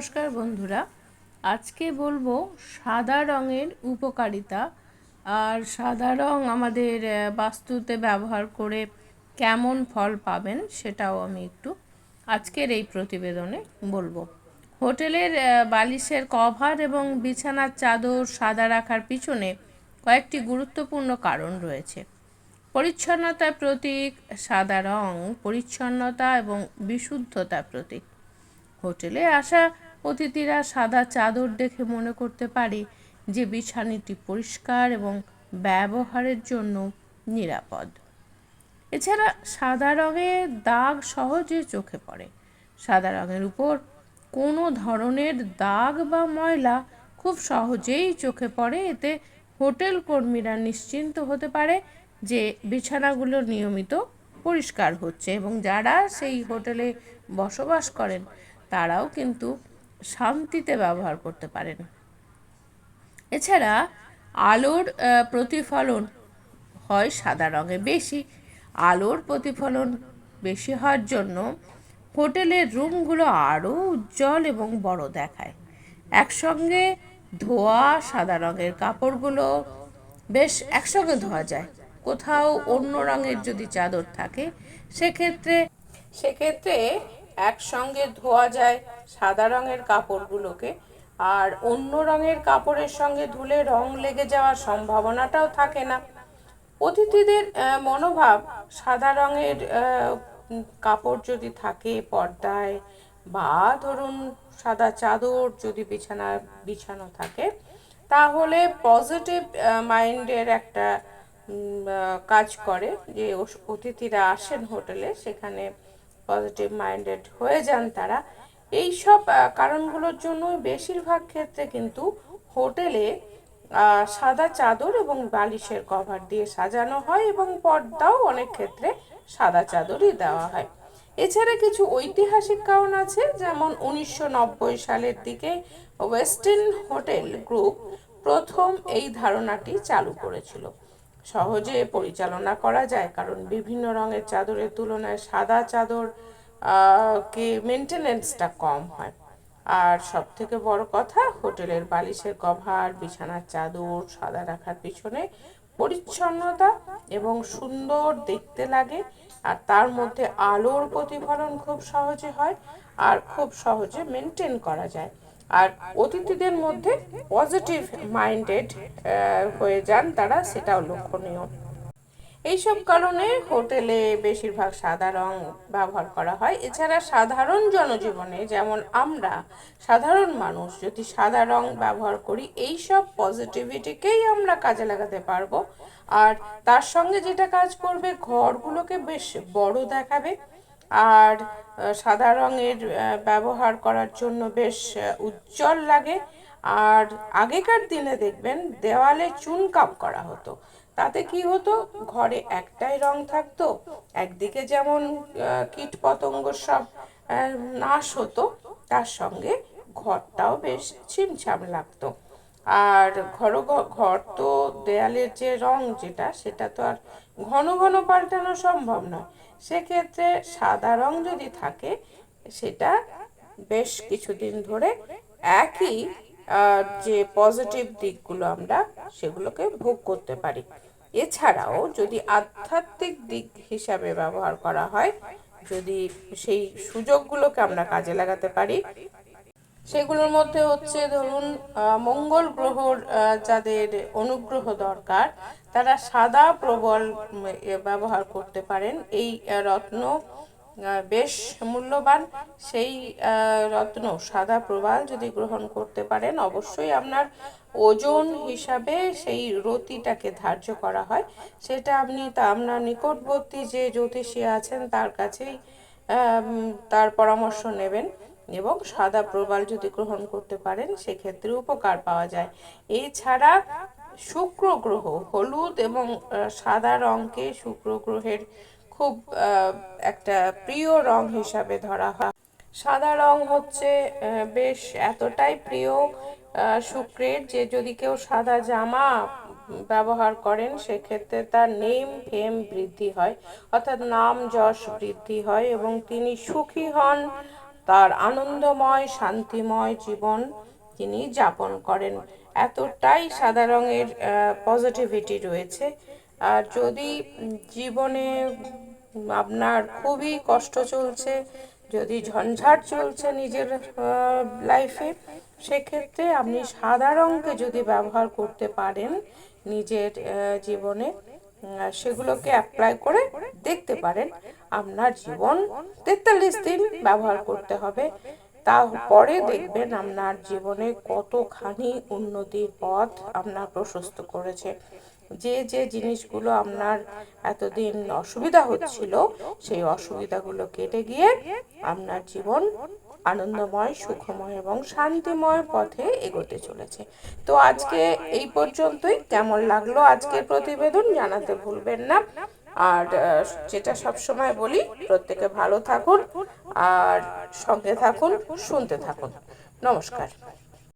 নমস্কার বন্ধুরা। আজকে বলব সাদা রঙের উপকারিতা আর সাদা রং আমাদের বাস্তুতে ব্যবহার করে কেমন ফল পাবেন সেটাও আমি একটু আজকের এই প্রতিবেদনে বলব। হোটেলের বালিশের কভার এবং বিছানার চাদর সাদা রাখার পিছনে কয়েকটি গুরুত্বপূর্ণ কারণ রয়েছে। পরিচ্ছন্নতার প্রতীক, সাদা রং পরিচ্ছন্নতা এবং বিশুদ্ধতার প্রতীক। হোটেলে আসা অতিথিরা সাদা চাদর দেখে মনে করতে পারে যে বিছানাটি পরিষ্কার এবং ব্যবহারের জন্য নিরাপদ। এছাড়া সাদা রঙের দাগ সহজে চোখে পড়ে। সাদা রঙের উপর কোনো ধরনের দাগ বা ময়লা খুব সহজেই চোখে পড়ে। এতে হোটেল কর্মীরা নিশ্চিন্ত হতে পারে যে বিছানাগুলো নিয়মিত পরিষ্কার হচ্ছে এবং যারা সেই হোটেলে বসবাস করেন, তারাও কিন্তু শান্তিতে ব্যবহার করতে পারেন এছাড়া আলোর প্রতিফলন হয় সাদা রঙে বেশি। আলোর প্রতিফলন বেশি হওয়ার জন্য হোটেলের রুমগুলো আরও উজ্জ্বল এবং বড় দেখায়। একসঙ্গে ধোয়া সাদা রঙের কাপড়গুলো বেশ একসঙ্গে ধোয়া যায়। কোথাও অন্য রঙের যদি চাদর থাকে, সেক্ষেত্রে সেক্ষেত্রে একসঙ্গে ধোয়া যায় সাদা রঙের কাপড়গুলোকে, আর অন্য রঙের কাপড়ের সঙ্গে ধুলে রং লেগে যাওয়ার সম্ভাবনাটাও থাকে না। অতিথিদের মনোভাব সাদা রঙের কাপড় যদি থাকে পর্দায় বা ধরুন সাদা চাদর যদি বিছানা, বিছানো থাকে, তাহলে পজিটিভ মাইন্ডের একটা কাজ করে যে অতিথিরা আসেন হোটেলে, সেখানে পজিটিভ মাইন্ডেড হয়ে যান তারা। এই সব কারণগুলোর জন্য বেশিরভাগ ক্ষেত্রে কিন্তু হোটেলে সাদা চাদর এবং বালিশের কভার দিয়ে সাজানো হয় এবং পর্দাও অনেক ক্ষেত্রে সাদা চাদরই দেওয়া হয়। এছাড়া কিছু ঐতিহাসিক কারণ আছে, যেমন উনিশশো নব্বই সালের দিকে ওয়েস্টার্ন হোটেল গ্রুপ প্রথম এই ধারণাটি চালু করেছিল। সহজে পরিচালনা করা যায়, কারণ বিভিন্ন রঙের চাদরের তুলনায় সাদা চাদর কে মেনটেনেন্সটা কম হয়। আর সব থেকে বড় কথা, হোটেলের বালিশের কভার, বিছানার চাদর, সাদা রাখার পিছনে পরিচ্ছন্নতা এবং সুন্দর দেখতে লাগে, আর তার মধ্যে আলোর প্রতিফলন খুব সহজে হয়, আর খুব সহজে মেনটেন করা যায়। আর অতিথিদের মধ্যে পজিটিভ মাইন্ডেড হয়ে যান তারা, সেটাও লক্ষণীয়। এইসব কারণে হোটেলে বেশিরভাগ সাদা রং ব্যবহার করা হয়। এছাড়া সাধারণ জনজীবনে যেমন আমরা, সাধারণ মানুষ যদি সাদা রং ব্যবহার করি এই সব পজিটিভিটিকেই আমরা কাজে লাগাতে পারব। আর তার সঙ্গে যেটা কাজ করবে, ঘরগুলোকে বেশ বড় দেখাবে। আর সাদা রঙের ব্যবহার করার জন্য বেশ উজ্জ্বল লাগে। আর আগেকার দিনে দেখবেন দেওয়ালে চুনকাম করা হতো। তাতে কি হতো? ঘরে একটাই রং থাকতো, একদিকে যেমন কীট পতঙ্গ সব নাশ হতো, তার সঙ্গে ঘরটাও বেশ ছিমছাম লাগতো। আর ঘর ঘর তো দেয়ালের যে রং যেটা, সেটা তো আর ঘন ঘন পাল্টানো সম্ভব নয়। সেক্ষেত্রে সাদা রং যদি থাকে, সেটা বেশ কিছুদিন ধরে একই যে পজিটিভ দিকগুলো আমরা সেগুলোকে ভোগ করতে পারি। এছাড়াও যদি আধ্যাত্মিক দিক হিসাবে ব্যবহার করা হয়, যদি সেই সুযোগগুলোকে আমরা কাজে লাগাতে পারি সেগুলোর মধ্যে হচ্ছে ধরুন মঙ্গল গ্রহর যাদের অনুগ্রহ দরকার, তারা সাদা প্রবল ব্যবহার করতে পারেন। এই রত্ন বেশ মূল্যবান। সেই রত্ন সাদা প্রবাল যদি গ্রহণ করতে পারেন, অবশ্যই আপনার ওজন হিসাবে সেই রতিটাকে ধার্য করা হয়। সেটা আপনি তা আপনার নিকটবর্তী যে জ্যোতিষী আছেন, তার কাছেই তার পরামর্শ নেবেন। এবং সাদা প্রবাল যদি গ্রহণ করতে পারেন, সেক্ষেত্রে উপকার পাওয়া যায়। এছাড়া শুক্র গ্রহ, হলুদ এবং সাদা রঙকে শুক্র গ্রহের খুব একটা প্রিয় রং হিসাবে ধরা হয়। সাদা রং হচ্ছে বেশ এতটাই প্রিয় শুক্রের যে যদি কেউ সাদা জামা ব্যবহার করেন, সেক্ষেত্রে তার নেম, ফেম বৃদ্ধি হয়, অর্থাৎ নাম যশ বৃদ্ধি হয় এবং তিনি সুখী হন। তার আনন্দময়, শান্তিময় জীবন তিনি যাপন করেন। এতটাই সাদা রঙের পজিটিভিটি রয়েছে। আর যদি জীবনে আপনার খুবই কষ্ট চলছে, যদি ঝঞ্ঝাট চলছে নিজের লাইফে সেক্ষেত্রে আপনি সাদা রঙকে যদি ব্যবহার করতে পারেন নিজের জীবনে সেগুলোকে অ্যাপ্লাই করে দেখতে পারেন। আপনার জীবন তেতাল্লিশ দিন ব্যবহার করতে হবে। তারপরে দেখবেন আপনার জীবনে কতখানি উন্নতির পথ আপনার প্রশস্ত করেছে। যে যে জিনিসগুলো আপনার এতদিন অসুবিধা হচ্ছিল, সেই অসুবিধাগুলো কেটে গিয়ে আপনার জীবন আনন্দময়, সুখময় এবং শান্তিময় পথে এগোতে চলেছে। তো আজকে এই পর্যন্তই। কেমন লাগল আজকের প্রতিবেদন জানাতে ভুলবেন না। আর যেটা সবসময় বলি, প্রত্যেকে ভালো থাকুন আর সঙ্গে থাকুন, শুনতে থাকুন। নমস্কার।